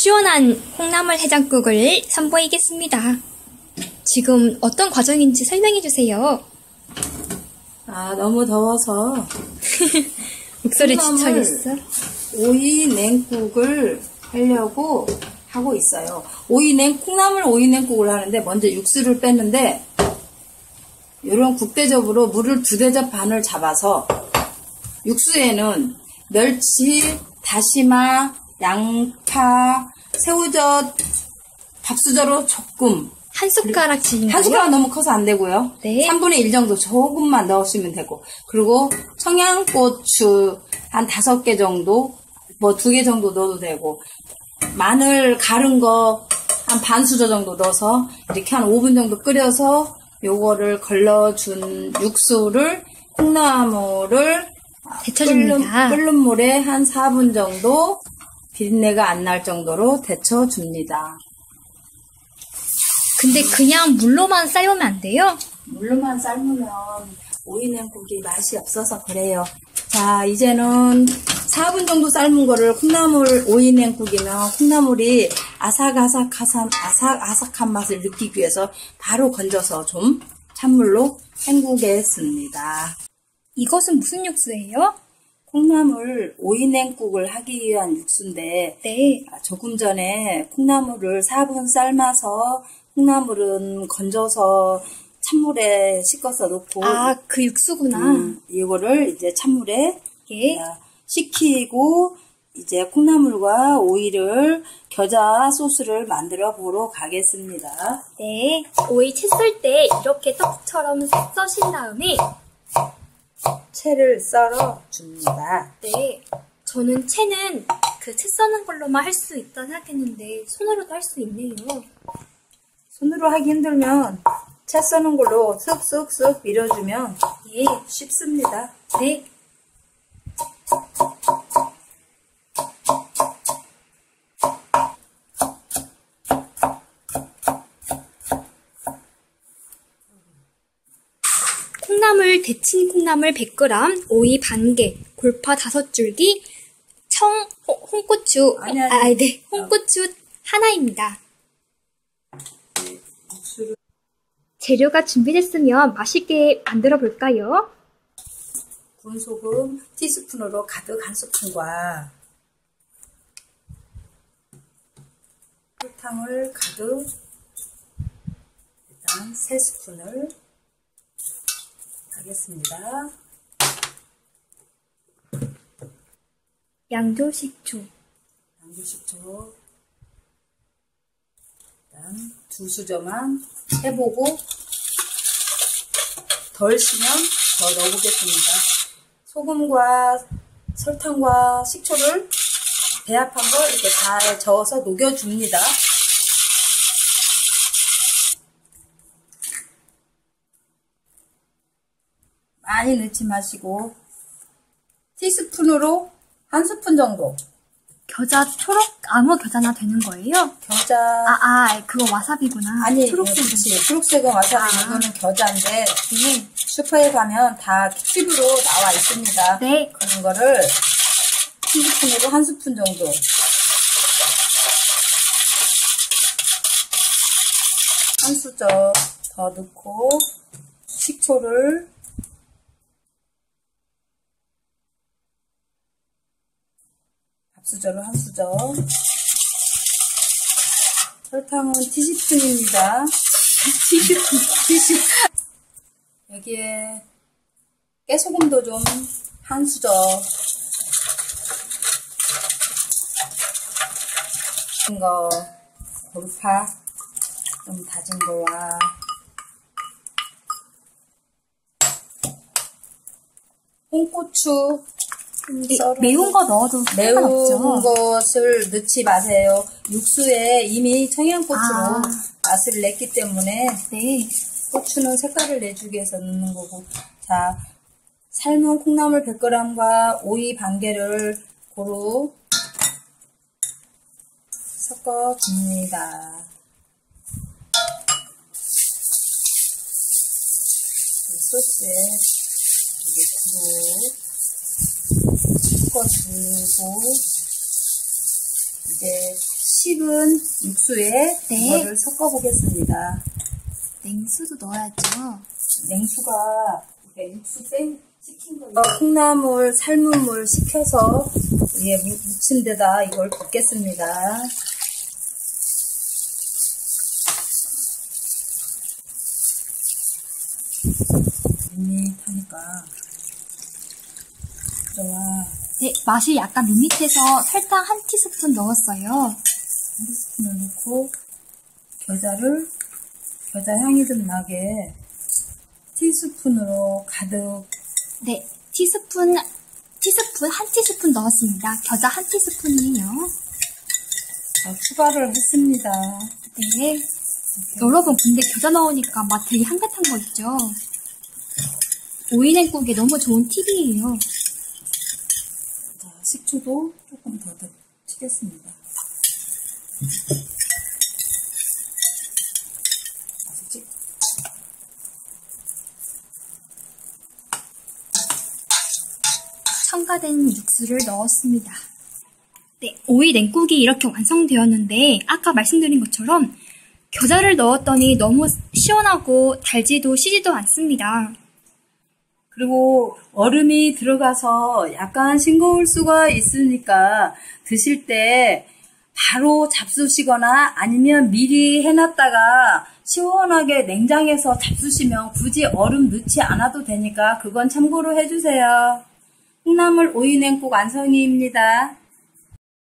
시원한 콩나물 해장국을 선보이겠습니다. 지금 어떤 과정인지 설명해 주세요. 아, 너무 더워서 목소리 콩나물. 지쳐겠어? 오이 냉국을 하려고 하고 있어요. 오이 냉, 콩나물 오이 냉국을 하는데 먼저 육수를 뺐는데 이런 국대접으로 물을 두 대접 반을 잡아서 육수에는 멸치, 다시마, 양파, 새우젓, 밥수저로 조금 한 숟가락씩인가요? 한 숟가락 너무 커서 안 되고요. 네. 3분의 1 정도 조금만 넣으시면 되고. 그리고 청양고추 한 다섯 개 정도, 뭐두개 정도 넣어도 되고. 마늘 갈은 거 한 반 수저 정도 넣어서 이렇게 한 5분 정도 끓여서 요거를 걸러준 육수를 콩나물을 데쳐줍니다. 끓는, 끓는 물에 한 4분 정도 비린내가 안 날 정도로 데쳐줍니다. 근데 그냥 물로만 삶으면 안 돼요? 물로만 삶으면 오이 냉국이 맛이 없어서 그래요. 자, 이제는 4분 정도 삶은 거를 콩나물 오이 냉국이면 콩나물이 아삭아삭한, 아삭아삭한 맛을 느끼기 위해서 바로 건져서 좀 찬물로 헹구겠습니다. 이것은 무슨 육수예요? 콩나물 오이냉국을 하기 위한 육수인데 네. 아, 조금 전에 콩나물을 4분 삶아서 콩나물은 건져서 찬물에 씻어서 넣고 아, 그 육수구나. 음, 이거를 이제 찬물에 예. 자, 식히고 이제 콩나물과 오이를 겨자 소스를 만들어 보러 가겠습니다. 네. 오이 채 썰 때 이렇게 떡처럼 써신 다음에 채를 썰어 줍니다. 네. 저는 채는 그 채 써는 걸로만 할 수 있다 생각했는데 손으로도 할 수 있네요. 손으로 하기 힘들면 채 써는 걸로 쓱쓱쓱 밀어주면 예. 쉽습니다. 네. 콩나물 데친 콩나물 100g, 오이 반개, 골파 5줄기, 청, 홍- 홍고추, 아니, 아니. 아, 네, 홍고추 하나입니다. 재료가 준비됐으면 맛있게 만들어 볼까요? 군소금 티스푼으로 가득 한 스푼과 설탕을 가득 일단 세 스푼을 하겠습니다. 양조 식초, 양조 식초 일단 두 수저만 해보고 덜 시면 더 넣어보겠습니다. 소금과 설탕과 식초를 배합한 걸 이렇게 잘 저어서 녹여줍니다. 많이 넣지 마시고 티스푼으로 한 스푼 정도 겨자 초록 아무 겨자나 되는 거예요? 겨자 아, 아, 그거 와사비구나. 아니, 초록색. 그렇지. 초록색은 와사비, 아. 이거는 겨자인데, 네. 슈퍼에 가면 다 큐브로 나와 있습니다. 네. 그런 거를 티스푼으로 한 스푼 정도. 한 수저 더 넣고, 식초를 수저로 한 수저. 설탕은 티스푼입니다. 티스푼, 티스푼. 여기에 깨소금도 좀 한 수저. 다진 거, 골파 좀 다진 거와 홍고추 매운 거 넣어도 매운 상관없죠? 것을 넣지 마세요. 육수에 이미 청양고추로 아. 맛을 냈기 때문에 네. 고추는 색깔을 내주기 위해서 넣는 거고. 자, 삶은 콩나물 100g과 오이 반 개를 고루 섞어 줍니다. 그 소스에 이렇게 고루 섞어주고 이제 씹은 육수에 네. 이거를 섞어 보겠습니다. 냉수도 넣어야죠. 냉수가 이렇게 육수 뺀 식힌 거. 어, 콩나물 삶은 물 식혀서 위에 무- 묻힌 데다 이걸 붓겠습니다. 밋밋하니까 좋아. 네, 맛이 약간 밋밋해서 설탕 한 티스푼 넣었어요. 한 스푼을 넣고 겨자를 겨자 향이 좀 나게 티스푼으로 가득 네, 티스푼, 티스푼, 한 티스푼 넣었습니다. 겨자 한 티스푼이에요. 더 추가를 했습니다. 네. 여러분, 근데 겨자 넣으니까 맛 되게 향긋한 거 있죠? 오이냉국에 너무 좋은 팁이에요. 자, 식초도 조금 더더 치겠습니다. 첨가된 육수를 넣었습니다. 네, 오이 냉국이 이렇게 완성되었는데 아까 말씀드린 것처럼 겨자를 넣었더니 너무 시원하고 달지도 시지도 않습니다. 그리고 얼음이 들어가서 약간 싱거울 수가 있으니까 드실 때 바로 잡수시거나 아니면 미리 해놨다가 시원하게 냉장해서 잡수시면 굳이 얼음 넣지 않아도 되니까 그건 참고로 해주세요. 콩나물 오이냉국 완성입니다.